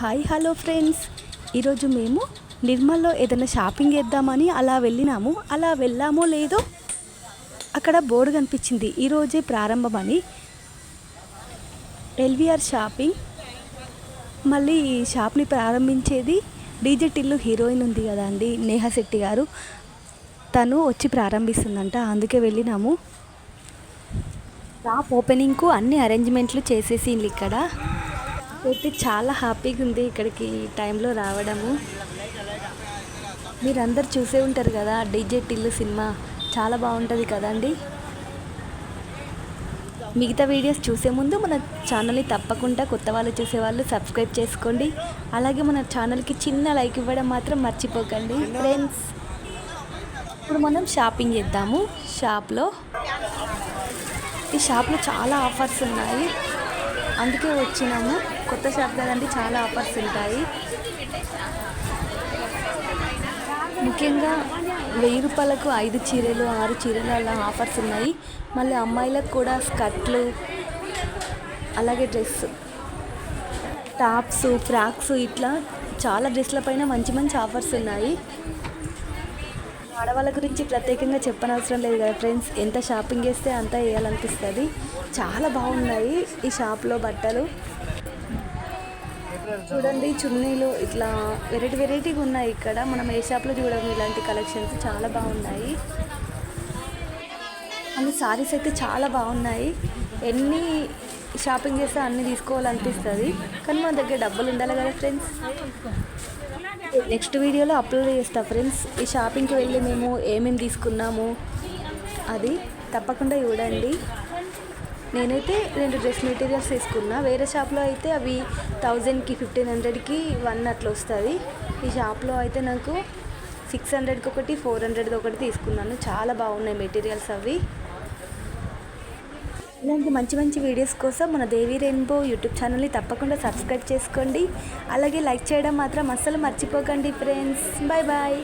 Hi hello friends. ఈరోజు మేము నిర్మల్లో ఏదైనా షాపింగ్ చేద్దామని అలా వెళ్ళినాము అలా వెళ్ళామో లేదో అక్కడ బోర్డు కనిపించింది. ఈరోజే ప్రారంభమని. LVR shopping. మళ్ళీ ఈ షాప్ని ప్రారంభించేది డీజే టిల్లు హీరోయిన్ ఉంది కదా అండి నేహా శెట్టి గారు. తను వచ్చి ప్రారంభిస్తుందంట అందుకే వెళ్ళినాము. షాప్ ఓపెనింగ్కు అన్ని అరేంజ్మెంట్లు చేసేసింది ఇక్కడ. అయితే చాలా హ్యాపీగా ఉంది ఇక్కడికి ఈ టైంలో రావడము. మీరందరు చూసే ఉంటారు కదా డీజే టిల్లు సినిమా. చాలా బాగుంటుంది కదండి మిగతా వీడియోస్ చూసే ముందు మన ఛానల్ని తప్పకుండా కొత్త వాళ్ళు చూసేవాళ్ళు సబ్స్క్రైబ్ చేసుకోండి. అలాగే మన ఛానల్కి చిన్న లైక్ ఇవ్వడం మాత్రం మర్చిపోకండి ఫ్రెండ్స్. ఇప్పుడు మనం షాపింగ్ చేద్దాము. షాప్లో ఈ షాప్లో చాలా ఆఫర్స్ ఉన్నాయి. అందుకే వచ్చినాము. కొత్త షాప్ కదండి చాలా ఆఫర్స్ ఉంటాయి. ముఖ్యంగా వెయ్యి రూపాయలకు ఐదు చీరలు ఆరు చీరలు అలా ఆఫర్స్ ఉన్నాయి. మళ్ళీ అమ్మాయిలకు కూడా స్కర్ట్లు అలాగే డ్రెస్ టాప్స్ ఫ్రాక్స్ ఇట్లా చాలా డ్రెస్ల పైన మంచి మంచి ఆఫర్స్ ఉన్నాయి. ఆడవాళ్ళ గురించి ప్రత్యేకంగా చెప్పనవసరం లేదు కదా ఫ్రెండ్స్. ఎంత షాపింగ్ చేస్తే అంత వేయాలనిపిస్తుంది. చాలా బాగున్నాయి ఈ షాప్లో బట్టలు. చూడండి చున్నీలు ఇట్లా వెరైటీ వెరైటీగా ఉన్నాయి ఇక్కడ. మనం ఏ షాప్లో చూడము ఇలాంటి కలెక్షన్స్. చాలా బాగున్నాయి. అన్ని సారీస్ అయితే చాలా బాగున్నాయి. ఎన్ని షాపింగ్ చేస్తే అన్ని తీసుకోవాలనిపిస్తుంది. కానీ మన దగ్గర డబ్బులు ఉండాలి కదా ఫ్రెండ్స్. నెక్స్ట్ వీడియోలో అప్లోడ్ చేస్తా ఫ్రెండ్స్. ఈ షాపింగ్కి వెళ్ళి మేము ఏమేమి తీసుకున్నాము అది తప్పకుండా చూడండి. నేనైతే రెండు డ్రెస్ మెటీరియల్స్ తీసుకున్నా. వేరే షాప్లో అయితే అవి థౌజండ్కి ఫిఫ్టీన్ హండ్రెడ్కి వన్ అట్లా వస్తుంది. ఈ షాప్లో అయితే నాకు సిక్స్ హండ్రెడ్కి ఒకటి ఫోర్ హండ్రెడ్కి ఒకటి తీసుకున్నాను. చాలా బాగున్నాయి మెటీరియల్స్ అవి. ఇలాంటి మంచి మంచి వీడియోస్ కోసం మన దేవి రెయిన్బో యూట్యూబ్ ఛానల్ని తప్పకుండా సబ్స్క్రైబ్ చేసుకోండి. అలాగే లైక్ చేయడం మాత్రం అస్సలు మర్చిపోకండి ఫ్రెండ్స్. Bye bye.